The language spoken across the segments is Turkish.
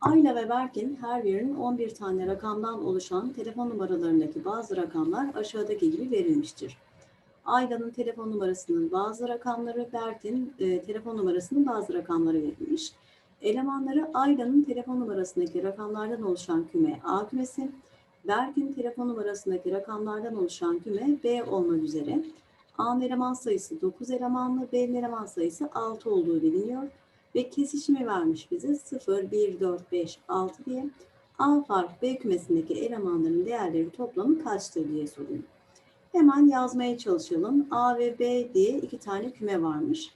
Ayla ve Berk'in her birinin 11 tane rakamdan oluşan telefon numaralarındaki bazı rakamlar aşağıdaki gibi verilmiştir. Ayla'nın telefon numarasının bazı rakamları, Berk'in e, telefon numarasının bazı rakamları verilmiş. Elemanları Ayla'nın telefon numarasındaki rakamlardan oluşan küme A kümesi, Berk'in telefon numarasındaki rakamlardan oluşan küme B olmak üzere A'nın eleman sayısı 9 elemanlı, B'nin eleman sayısı 6 olduğu biliniyor ve kesişimi vermiş bize 0, 1, 4, 5, 6 diye. A fark B kümesindeki elemanların değerleri toplamı kaçtır diye soruyor. Hemen yazmaya çalışalım. A ve B diye iki tane küme varmış.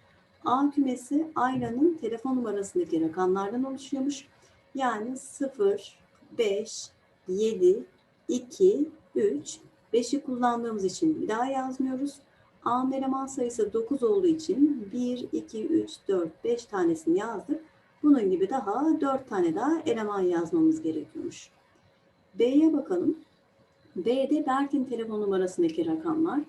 A kümesi Ayla'nın telefon numarasındaki rakamlardan oluşuyormuş. Yani 0, 5, 7, 2, 3, 5'i kullandığımız için bir daha yazmıyoruz. A'nın eleman sayısı 9 olduğu için 1, 2, 3, 4, 5 tanesini yazdık. Bunun gibi daha 4 tane daha eleman yazmamız gerekiyormuş. B'ye bakalım. B'de Berk'in telefon numarasındaki rakamlar.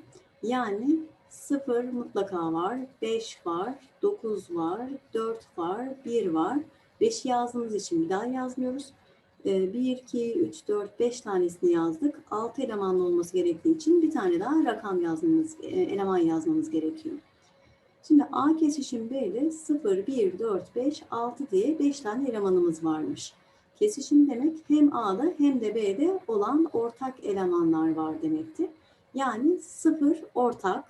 Yani 0 mutlaka var, 5 var, 9 var, 4 var, 1 var. 5'i yazdığımız için bir daha yazmıyoruz. 1, 2, 3, 4, 5 tanesini yazdık. 6 elemanlı olması gerektiği için bir tane daha rakam yazmamız, e, eleman yazmamız gerekiyor. Şimdi A kesişim B ile 0, 1, 4, 5, 6 diye 5 tane elemanımız varmış. Kesişim demek hem A'da hem de B'de olan ortak elemanlar var demekti. Yani 0 ortak,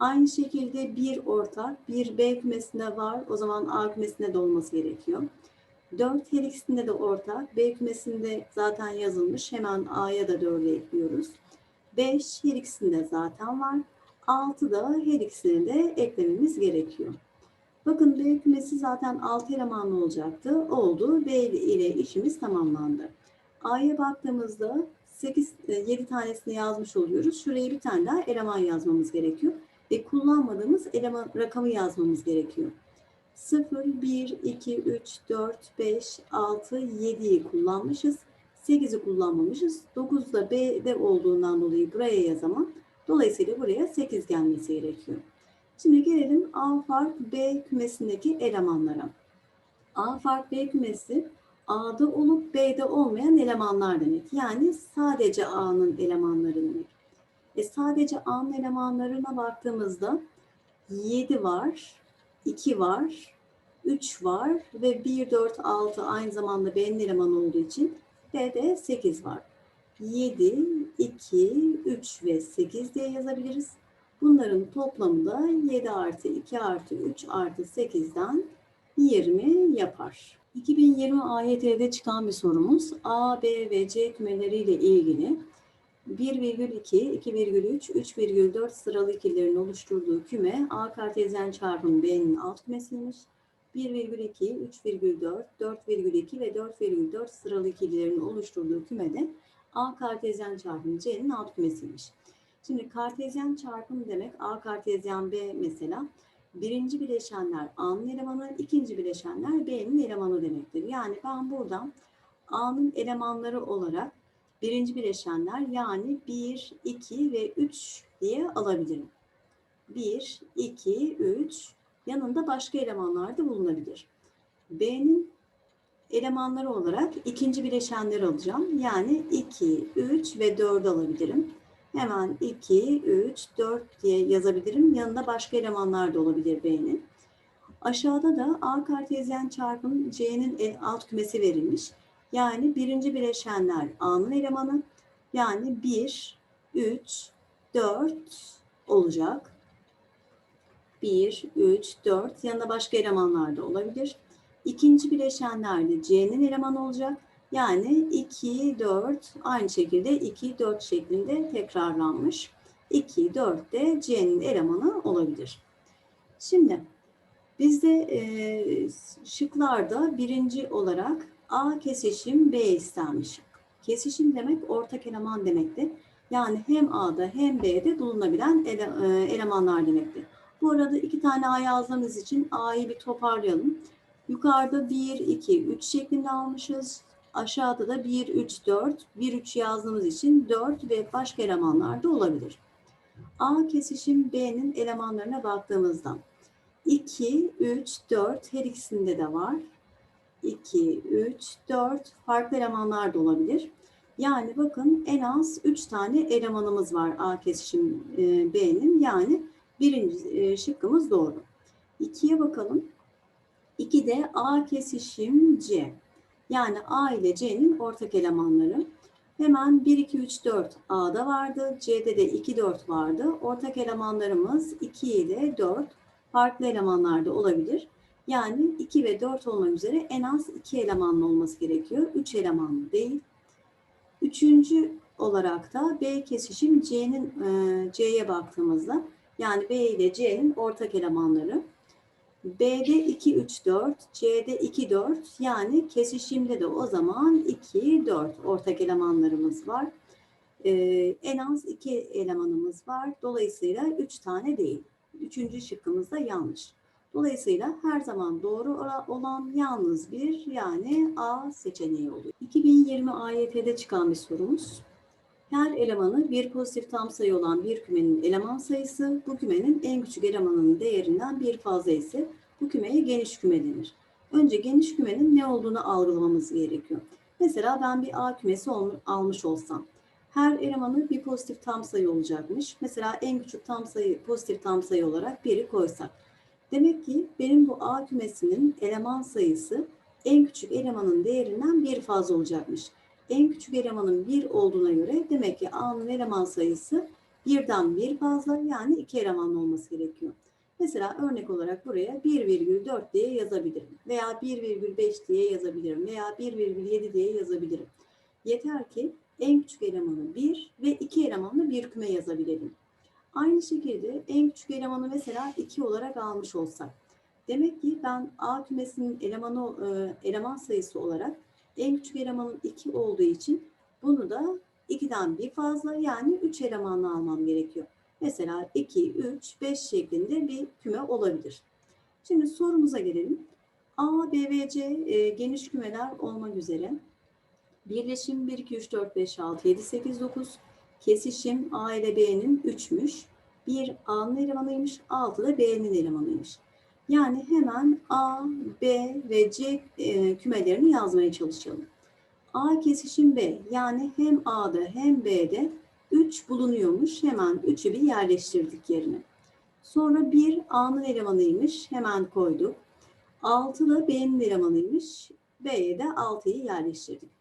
aynı şekilde 1 ortak, 1 B kümesinde var, o zaman A kümesinde de olması gerekiyor. 4 her ikisinde de ortak. B kümesinde zaten yazılmış. Hemen A'ya da 4'ü ekliyoruz. 5 her ikisinde zaten var. 6 da her ikisini de eklememiz gerekiyor. Bakın B kümesi zaten 6 elemanlı olacaktı. Oldu. B ile işimiz tamamlandı. A'ya baktığımızda 8, 7 tanesini yazmış oluyoruz. Şuraya bir tane daha eleman yazmamız gerekiyor. Ve kullanmadığımız eleman rakamı yazmamız gerekiyor. 0, 1, 2, 3, 4, 5, 6, 7'yi kullanmışız. 8'i kullanmamışız. 9 da B'de olduğundan dolayı buraya yazamam. Dolayısıyla buraya 8 gelmesi gerekiyor. Şimdi gelelim A fark B kümesindeki elemanlara. A fark B kümesi A'da olup B'de olmayan elemanlar demek. Yani sadece A'nın elemanları demek. E sadece A'nın elemanlarına baktığımızda 7 var, 2 var, 3 var ve 1, 4, 6 aynı zamanda B'nin elemanı olduğu için B'de 8 var. 7, 2, 3 ve 8 diye yazabiliriz. Bunların toplamı da 7 artı 2 artı 3 artı 8'den 20 yapar. 2020 AYT'de çıkan bir sorumuz A, B ve C kümeleriyle ilgili 1,2, 2,3, 3,4 sıralı ikililerin oluşturduğu küme A kartezyen çarpım B'nin alt kümesiymiş. 1,2, 3,4, 4,2 ve 4,4 sıralı ikililerin oluşturduğu kümede A kartezyen çarpım C'nin alt kümesiymiş. Şimdi kartezyen çarpım demek A kartezyen B mesela birinci bileşenler A'nın elemanı, ikinci bileşenler B'nin elemanı demektir. Yani ben buradan A'nın elemanları olarak birinci bileşenler yani 1, 2 ve 3 diye alabilirim. 1, 2, 3 yanında başka elemanlar da bulunabilir. B'nin elemanları olarak ikinci bileşenleri alacağım. Yani 2, 3 ve 4 alabilirim. Hemen 2, 3, 4 diye yazabilirim. Yanında başka elemanlar da olabilir B'nin. Aşağıda da A kartezyen çarpım C'nin alt kümesi verilmiş. Yani birinci bileşenler A'nın elemanı. Yani 1, 3, 4 olacak. 1, 3, 4 yanında başka elemanlar da olabilir. İkinci bileşenler de C'nin elemanı olacak. Yani 2, 4 aynı şekilde 2, 4 şeklinde tekrarlanmış. 2, 4 de C'nin elemanı olabilir. Şimdi bizde e, şıklarda birinci olarak A kesişim B istenmiş. Kesişim demek ortak eleman demekti. Yani hem A'da hem B'de bulunabilen ele, e, elemanlar demekti. Bu arada iki tane A yazdığımız için A'yı bir toparlayalım. Yukarıda 1, 2, 3 şeklinde almışız. Aşağıda da 1, 3, 4. 1, 3 yazdığımız için 4 ve başka elemanlar da olabilir. A kesişim B'nin elemanlarına baktığımızda 2, 3, 4 her ikisinde de var. 2, 3, 4 farklı elemanlar da olabilir. Yani bakın en az 3 tane elemanımız var A kesişim e, B'nin. Yani birinci e, şıkkımız doğru. 2'ye bakalım. 2'de A kesişim C. Yani A ile C'nin ortak elemanları. Hemen 1, 2, 3, 4 A'da vardı. C'de de 2, 4 vardı. Ortak elemanlarımız 2 ile 4 farklı elemanlarda olabilir. Yani 2 ve 4 olmak üzere en az 2 elemanlı olması gerekiyor. 3 elemanlı değil. Üçüncü olarak da B kesişim C'nin e, C'ye baktığımızda yani B ile C'nin ortak elemanları. B'de 2, 3, 4, C'de 2, 4 yani kesişimde de o zaman 2, 4 ortak elemanlarımız var. Ee, en az 2 elemanımız var. Dolayısıyla 3 tane değil. Üçüncü şıkkımız da yanlış. Dolayısıyla her zaman doğru olan yalnız bir yani A seçeneği oluyor. 2020 AYT'de çıkan bir sorumuz. Her elemanı bir pozitif tam sayı olan bir kümenin eleman sayısı bu kümenin en küçük elemanının değerinden bir fazla ise bu kümeye geniş küme denir. Önce geniş kümenin ne olduğunu algılamamız gerekiyor. Mesela ben bir A kümesi almış olsam her elemanı bir pozitif tam sayı olacakmış. Mesela en küçük tam sayı pozitif tam sayı olarak biri koysak. Demek ki benim bu A kümesinin eleman sayısı en küçük elemanın değerinden bir fazla olacakmış en küçük elemanın 1 olduğuna göre demek ki A'nın eleman sayısı birden bir fazla yani iki elemanlı olması gerekiyor. Mesela örnek olarak buraya 1,4 diye yazabilirim veya 1,5 diye yazabilirim veya 1,7 diye yazabilirim. Yeter ki en küçük elemanı 1 ve 2 elemanlı bir küme yazabilelim. Aynı şekilde en küçük elemanı mesela 2 olarak almış olsak. Demek ki ben A kümesinin elemanı, eleman sayısı olarak en küçük elemanın 2 olduğu için bunu da 2'den bir fazla yani 3 elemanla almam gerekiyor. Mesela 2, 3, 5 şeklinde bir küme olabilir. Şimdi sorumuza gelelim. A, B ve C e, geniş kümeler olmak üzere birleşim 1, 2, 3, 4, 5, 6, 7, 8, 9 kesişim A ile B'nin 3'müş. 1 A'nın elemanıymış, 6 da B'nin elemanıymış. Yani hemen A, B ve C e, kümelerini yazmaya çalışalım. A kesişim B yani hem A'da hem B'de 3 bulunuyormuş. Hemen 3'ü bir yerleştirdik yerine. Sonra 1 A'nın elemanıymış. Hemen koyduk. 6 da B'nin elemanıymış. B'ye de 6'yı yerleştirdik.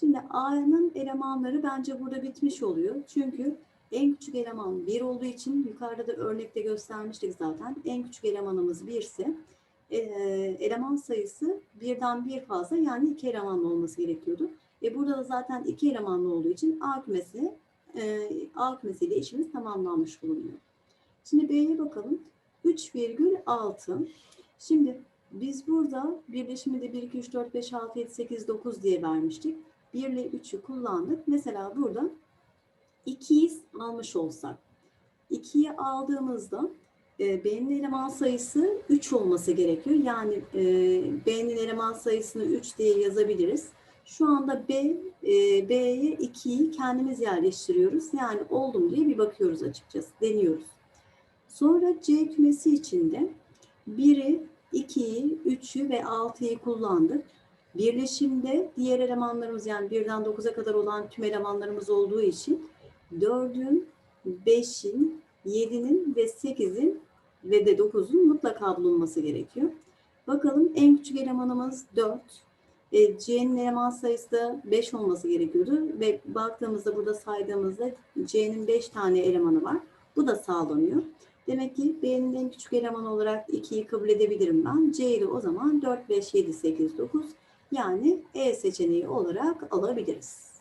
Şimdi A'nın elemanları bence burada bitmiş oluyor. Çünkü en küçük eleman 1 olduğu için yukarıda da örnekte göstermiştik zaten. En küçük elemanımız 1 ise e, eleman sayısı birden bir fazla yani iki elemanlı olması gerekiyordu. E burada da zaten iki elemanlı olduğu için A kümesi e, A kümesiyle işimiz tamamlanmış bulunuyor. Şimdi B'ye bakalım. 3,6. Şimdi biz burada birleşimi de 1, 2, 3, 4, 5, 6, 7, 8, 9 diye vermiştik. 1 ile 3'ü kullandık. Mesela burada 2'yi almış olsak 2'yi aldığımızda e, B'nin eleman sayısı 3 olması gerekiyor. Yani e, B'nin eleman sayısını 3 diye yazabiliriz. Şu anda B, e, B'ye 2'yi kendimiz yerleştiriyoruz. Yani oldum diye bir bakıyoruz açıkçası. Deniyoruz. Sonra C kümesi içinde 1'i, 2'yi, 3'ü ve 6'yı kullandık. Birleşimde diğer elemanlarımız yani 1'den 9'a kadar olan tüm elemanlarımız olduğu için 4'ün, 5'in, 7'nin ve 8'in ve de 9'un mutlaka bulunması gerekiyor. Bakalım en küçük elemanımız 4. E, C'nin eleman sayısı da 5 olması gerekiyordu. Ve baktığımızda burada saydığımızda C'nin 5 tane elemanı var. Bu da sağlanıyor. Demek ki B'nin en küçük elemanı olarak 2'yi kabul edebilirim ben. C'yi o zaman 4, 5, 7, 8, 9 yani E seçeneği olarak alabiliriz.